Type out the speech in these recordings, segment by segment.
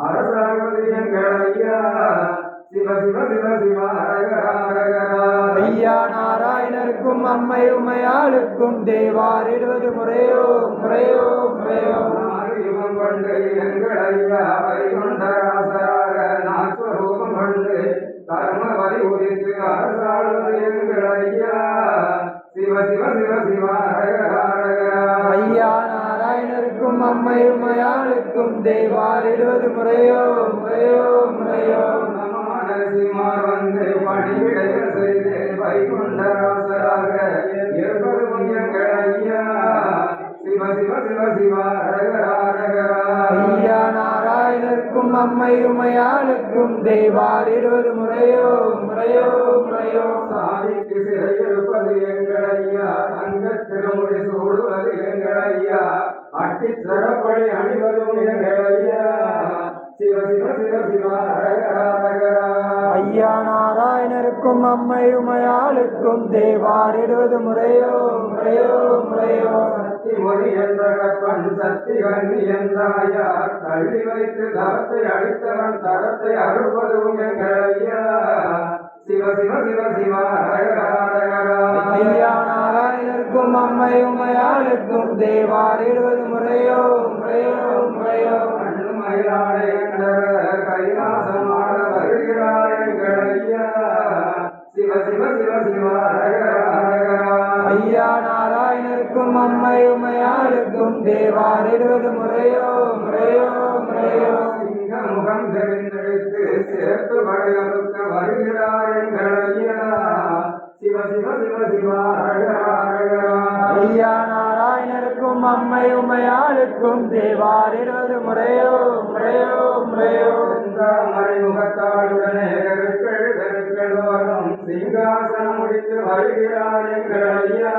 அரசாழ்வது எங்கள் ஐயா சிவ சிவ சிவ சிவ ஐயா நாராயணருக்கும் அம்மை உமையாளுக்கும் தேவாரிடுவது முறையோ முறையோ முறையோ. யுகம் கொண்டு எங்கள் ஐயா வைகுண்டராசராக நாஸ்வரூபம் கொண்டு கர்ம வரி உதித்து அரசாழ்வது எங்கள் ஐயா சிவ சிவ சிவ சிவ ஹரஹர ஹரஹரா ஐயா நாராயணருக்கும் அம்மை உமையாளுக்கும் தேவாரிடுவது முறையோ முறையோ முறையோ. நரசிம்மார் வந்து பணிவிடைகள் செய்து வைகுண்டராசராக இருப்பதும் எங்கள் ஐயா. சிவ சிவ சிவ சிவ ஹரஹரா ஹரஹரா ஐயா நாராயணருக்கும் அம்மை உமையாளுக்கும் தேவாரிடுவது முறையோ முறையோ முறையோ. சாதிக்கு சிறையிருப்பது எங்கள் ஐயா தங்க திருமுடி சூடுவது எங்கள் ஐயா. அட்டி சிறப்படி அணிவதும் எங்கள் ஐயா. சிவ சிவ சிவ சிவ ஐயா நாராயணருக்கும் அம்மை உமையாளுக்கும் தேவாரிடுவது முறையோ முறையோ முறையோ சக்தி மொழி என்ற கற்பன் சக்தி கண்ணி என்றாயா தள்ளி வைத்து தவத்தை அழித்தவன் தரத்தை அறுப்பதும் எங்கள் ஐயா சிவ சிவ சிவ சிவ நாராயணருக்கும் அம்மை உமையாளுக்கும் தேவாரிடுவது முறையோ முறையோ முறையோ? மயிலாடை கண்டவர் கைலாசமாட வருகிறார் எங்கள் ஐயா சிவ சிவ சிவ சிவ ஹரஹரா ஐயா நாராயணருக்கும் அம்மை உமையாளுக்கும் தேவாரிடுவது முறையோ முறையோ முறையோ. சிங்க முகம் தெரிந்தெடுத்து சேர்த்து படையறுக்க வருகிறார் எங்கள் ஐயா. சிவ சிவ சிவ சிவ ஐயா நாராயணருக்கும் அம்மை உமையாளுக்கும் தேவாரிடுவது முறையோ முறையோ முறையோ. மறைமுகத்தாளுடனே கருக்கள் கருக்களோரும் சிங்காசனம் முடித்து வருகிறார் எங்கள் ஐயா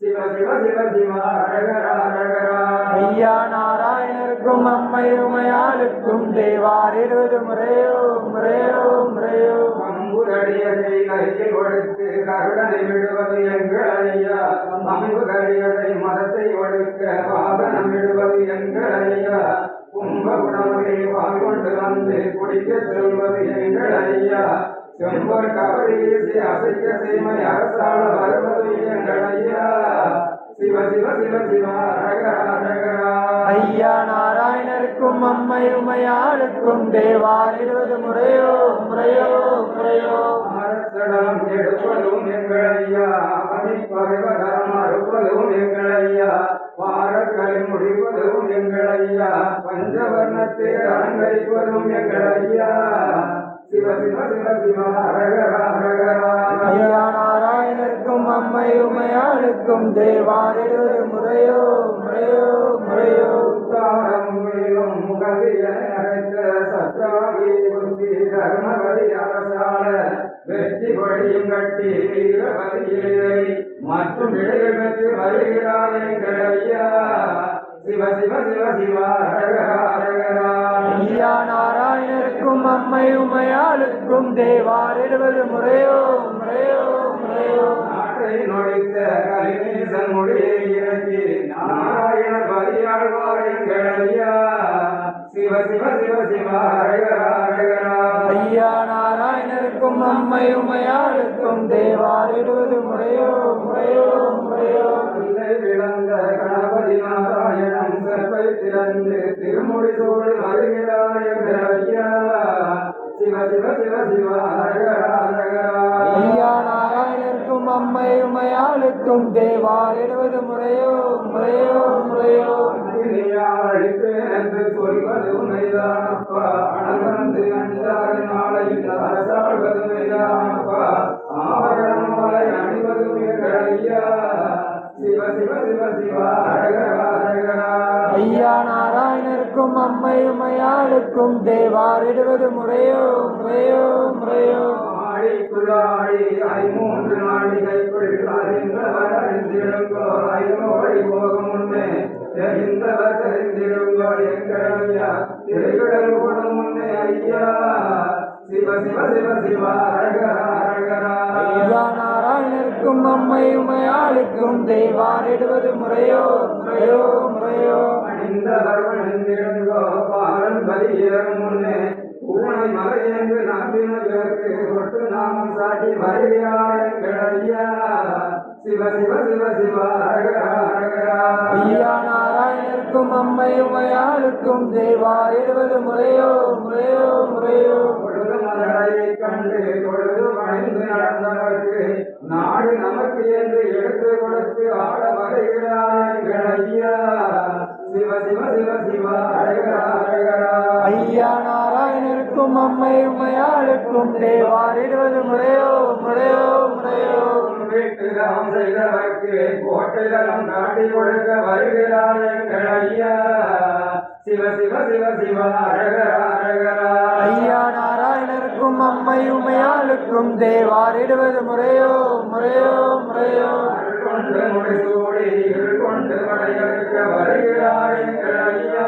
சிவ சிவ சிவ சிவ ஹரஹரா ஹரஹரா ஐயா நாராயணருக்கும் அம்மை உமையாளுக்கும் தேவார் தேவாரிடுவது முறையோ முறையோ முறையோ அம்புரடியதை கையில் கொடுத்து கருடனை விடுவது எங்கள் ஐயா. அம்பு கடியதை மதத்தை ஒடுக்க வாகனம் விடுவது எங்கள் ஐயா. கும்பகுணமுறை பால் கொண்டு வந்து குடிக்க செல்வது எங்கள் ஐயா. செம்பர் கவரி வீசி அசைக்க செய்மை அரசாள ஐயா. சிவ சிவ சிவ சிவ ஐயா நாராயணருக்கும் அம்மை உமையாளுக்கும் தேவாரிடுவது முறையோ முறையோ முறையோ. மரத்தடம் எடுப்பதும் எங்கள் ஐயா. பகைவரம் அறுப்பதும் எங்கள் ஐயா. பாரக்கலை முடிப்பதும் எங்கள் ஐயா. பஞ்சவர்ணத்தை அலங்கரிப்பதும் எங்கள் ஐயா நாராயணருக்கும் அம்மை உமையாளுக்கும் தேவாரிடொரு முறையோ முறையோ முறையோ. உத்தாரமும் முகவிய அழைத்த சத்ராகி புத்தி தர்மவதி அரசாள வெற்றி கொடியும் கட்டி மற்றும் விடைகள் பெற்று வருகிறார் எங்கள் ஐயா சிவ சிவ சிவ சிவ நாராயணருக்கும் அம்மை உமையாளுக்கும் தேவாரிடுவது முறையோ முறையோ முறையோ. நாட்டை நொடித்த கலிநேசன் மொழியை இறக்கி எங்கள் ஐயா சிவ சிவ சிவ சிவ ஐயா நாராயணருக்கும் அம்மை உமையாளுக்கும் தேவாரிடுவது முறையோ முறையோ முறையோ. திருமுடி சூழ் வருகிறார் எங்கள் ஐயா. சிவ சிவ சிவ சிவ ஐயா நாராயணருக்கும் அம்மை உமையாளுக்கும் தேவாரிடுவது முறையோ முறையோ முறையோ. அழிப்பு என்று சொல்வது உண்மைதானப்பா அனந்து அஞ்சாறு நாளையில் அரசாழ்வது உண்மைதானப்பா ஆவரணம் மலை அணிவது எங்கள் ஐயா. சிவ சிவ சிவ சிவ. நாராயணருக்கும் அம்மை உமையாளுக்கும். தேவாரிடுவது முறையோ முறையோ முறையோ ஆழிக்குள்ளாழி ஐமூன்று நாழிகைக்குள் அறிந்தவர் அறிந்திடுங்கோ ஐநோடி போகும் முன்னே தெரிந்தவர் தெரிந்திடுங்கோ எங்கள் ஐயா திருவிடல் ஓடும் முன்னே ஐயா. சிவ சிவ சிவ சிவ ஹரஹரா ஹரஹரா ஐயா நாராயணருக்கும் அம்மை உமையாளுக்கும். தேவாரிடுவது முறையோ முறையோ முறையோ. அணிந்தவர் வணிந்திடுங்கோ பதியேறும் முன்னே பூனை மலையென்று நாட்டின பேருக்கு கொட்டு நாமம் சாட்டி வருகிறார் எங்கள் ஐயா சிவ சிவ சிவ சிவ ஐயா நாராயணருக்கும் அம்மை உமையாளுக்கும் தேவார் எழுவது முறையோ முறையோ முறையோ. பொழுது மலரையை கண்டு பொழுது பணிந்து நடந்தவர்க்கு நாடு நமக்கு என்று எடுத்து கொடுத்து ஆட வருகிறார் எங்கள் ஐயா சிவ சிவ சிவ சிவ ஐயா நாராயணருக்கும் அம்மை உமையாளுக்கும் தேவார் எழுவது முறையோ முறையோ. முறையோ வீட்டுதான் செய்தவர்க்கு கோட்டைதலம் காட்டி கொடுக்க வருகிறார் எங்கள் ஐயா. சிவ சிவ சிவ சிவ ஹரஹர ஹரஹரா ஐயா நாராயணருக்கும் அம்மை உமையாளுக்கும் தேவார் எழுவது முறையோ முறையோ. முறையோ முடிசூடி இருள் வருகிறார் எங்கள் ஐயா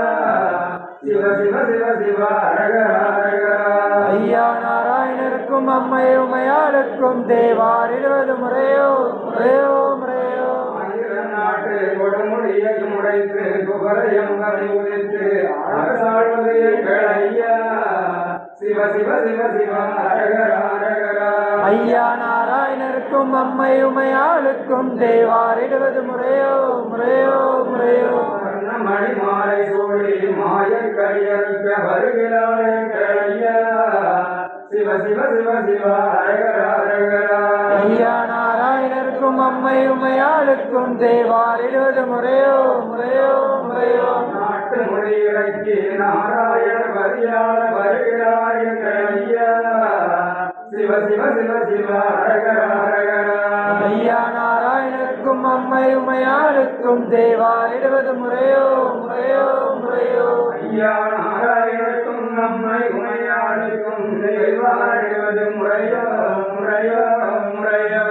சிவ சிவ சிவ சிவ ஐயா நாராயணருக்கும் அம்மை உமையாளுக்கும் தேவார் இருபது முறையோ முறையோ முறையோ. நாட்டு குபரையும் உதித்து அரசாழ்வது எங்கள் ஐயா சிவ சிவ சிவ சிவ ஐயா நாராயணருக்கும் அம்மை உமையாளுக்கும் தேவார் எழுவது முறையோ. முறையோ முறையோ மணி மாலை சூடி மாயக் கரியறுக்க வருகிறார் சிவ சிவ சிவ சிவ ஹரஹர ஹரஹரா ஐயா நாராயணருக்கும் அம்மை உமையாளுக்கும் தேவார் எழுவது முறையோ முறையோ முறையோ. நாட்டு மொழியிறக்கி நாராயண பரியாள வருகிறார் என்ற ஐயா. சிவ சிவ சிவ சிவ அரகரா அரகரா. அம்மை உமையாளுக்கும் தேவார் எழுவது முறையோ முறையோ முறையோ ஐயா நாராயணக்கும் நம்மை உமையாளுக்கும் செய்வாழ்வது முறையோ முறையோ முறையோ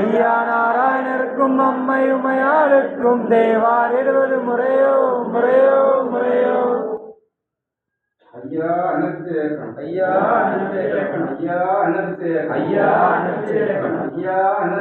ஐயா நாராயணருக்கும் அம்மை உமையாளுக்கும் தேவார் எழுவது முறையோ முறையோ முறையோ ஐயா அனுத்தேகன் ஐயா அனுத்தேகன். ஐயா அனுத்தேகன் ஐயா அனுத்தேகன். ஐயா அனு